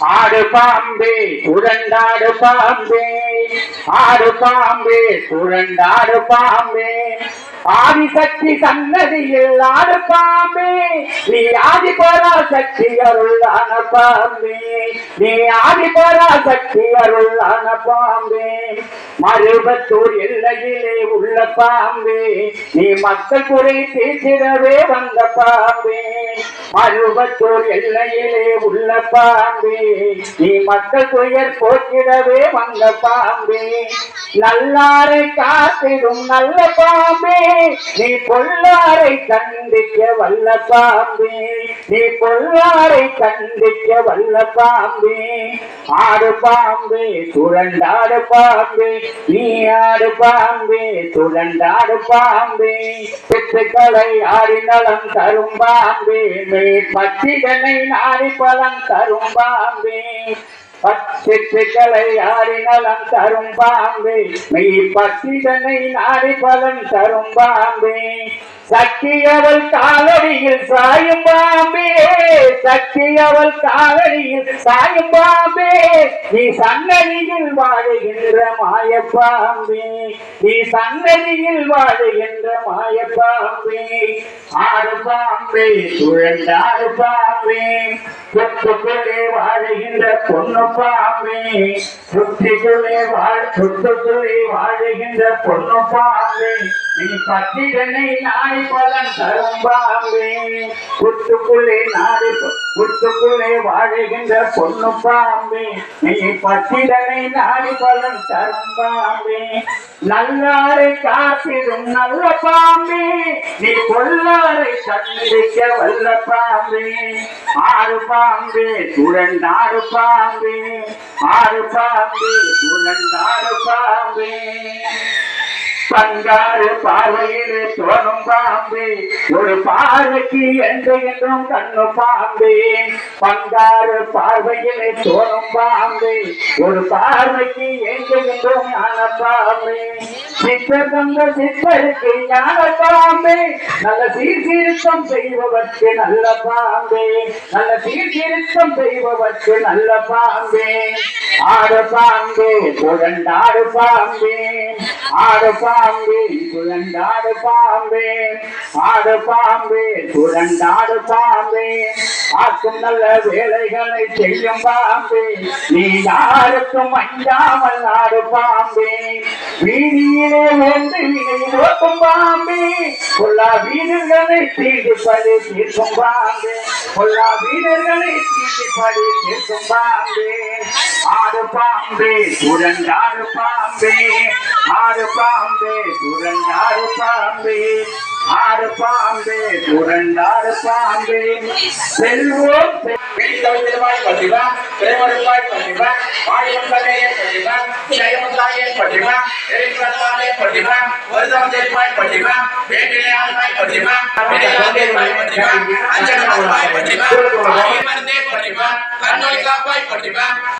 ஆடு பாம்பே சுரண்டாடு பாம்பே. ஆடு பாம்பே சுரண்டாடு பாம்பே. ஆதிசக்தி சன்னதியில் ஆடு பாம்பே நீ ஆதி பரா சக்தி அருளான பாம்பே. நீ ஆதி பரா சக்தி அருளான பாம்பே. மருபத்தூர் எல்லையிலே உள்ள பாம்பே. நீ மக்கள் குறை தீர்த்திடவே வந்த பாம்பே. மருபத்தூர் எல்லையிலே உள்ள பாம்பே. நீ மக்கள் துயர் போக்கிடவே வந்த பாம்பே. நல்லாரை காத்திடும் நல்ல பாம்பே. நீ பொல்லாரை கண்டிக்க வல்ல பாம்பே நீ பொல்லாரை கண்டிக்க வல்ல பாம்பே ஆடு பாம்பே சுழண்டாடு பாம்பே. நீ ஆடு பாம்பே சுழண்டாடு பாம்பே. பித்துக்களை ஆடி நலம் தரும் பாம்பே. மே பச்சிதனை நாடி பலம் தரும் பாம்பே. பத்திகளை ஆடி நலம் தரும் பாம்பே. மெய் பத்திதனை நாடி பலன் தரும் பாம்பே. சக்தி அவள் காலடியில் சாயும் பாம்பே. சக்தி அவள் காலடியில் சாயும் பாம்பே. நீ சன்னதியில் வாழுகின்ற மாயப்பாம்பே. நீ சன்னதியில் வாழுகின்ற மாயப்பாம்பே. ஆறு பாம்பே சுழண்டாறு பாம்பே. சொத்துக்குள்ளே வாழுகின்ற பொண்ணு பாம்பே. சுத்திக்குள்ளே வாழ் சொத்துக்குள்ளே வாழுகின்ற பொண்ணு பாம்பே. நீ பத்திரனை நாடி பலன் தரும் புத்துக்குள்ளே நாடி புத்துக்குள்ளே வாழுகின்ற பொண்ணு பாம்பே நீ பத்திரனை நாடி பலன் தரும் நல்லாரை காத்திடும் நல்ல பாம்பே நீ பொல்லாரை சந்திக்க வல்ல பாம்பே ஆறு பாம்பே சுழண்டாறு பாம்பே ஆறு பாம்பே சுழண்டாறு பாம்பே பங்காறு பார்வையிலே தோணும் பாம்பு. ஒரு பார்வைக்கு எந்த என்றும் கண்ணு பாம்பே. பங்காறு பார்வையிலே தோணும் பாம்பு. ஒரு பார்வைக்கு எங்க என்றும் ஞான பாம்பே. சித்தர் தந்த சித்தருக்கு ஞான பாம்பே. நல்ல சீர்திருத்தம் செய்பவர்க்கு நல்ல பாம்பே. நல்ல சீர்திருத்தம் செய்பவர்க்கு நல்ல பாம்பே. ஆறு பாம்பே புரண்டாறு பாம்பே. ஆடு பாம்பே புரண்டாடு பாம்பே ஆடு பாம்பே புரண்டாடு பாம்பே ஆக்கும் நல்ல வேலைகளை செய்யும் பாம்பே. நீ யாருக்கும் அஞ்சாமல் ஆடு பாம்பே வீதியிலே வந்து வினை நோக்கும் பாம்பே. பொல்லா வீடுகளை தீடிப்பது தீர்க்கும் பாம்பே. பொல்லா வீரர்களை தீடிப்பது பேசும் பாம்பே. ஆறு பாம்பே சுரண்டாறு பாம்பே. ஆறு பாம்பே சுரண்டாறு பாம்பே ஆறு பாம்பே. சுரண்டாறு பாம்பே செல்வோம் வீட்டில் திருவாய் பற்றிவா பிரேமருவாய் பற்றிவா வாடிவந்தாயே பற்றிவா ஜெயமந்தாயே பற்றிவா எரிந்தாயே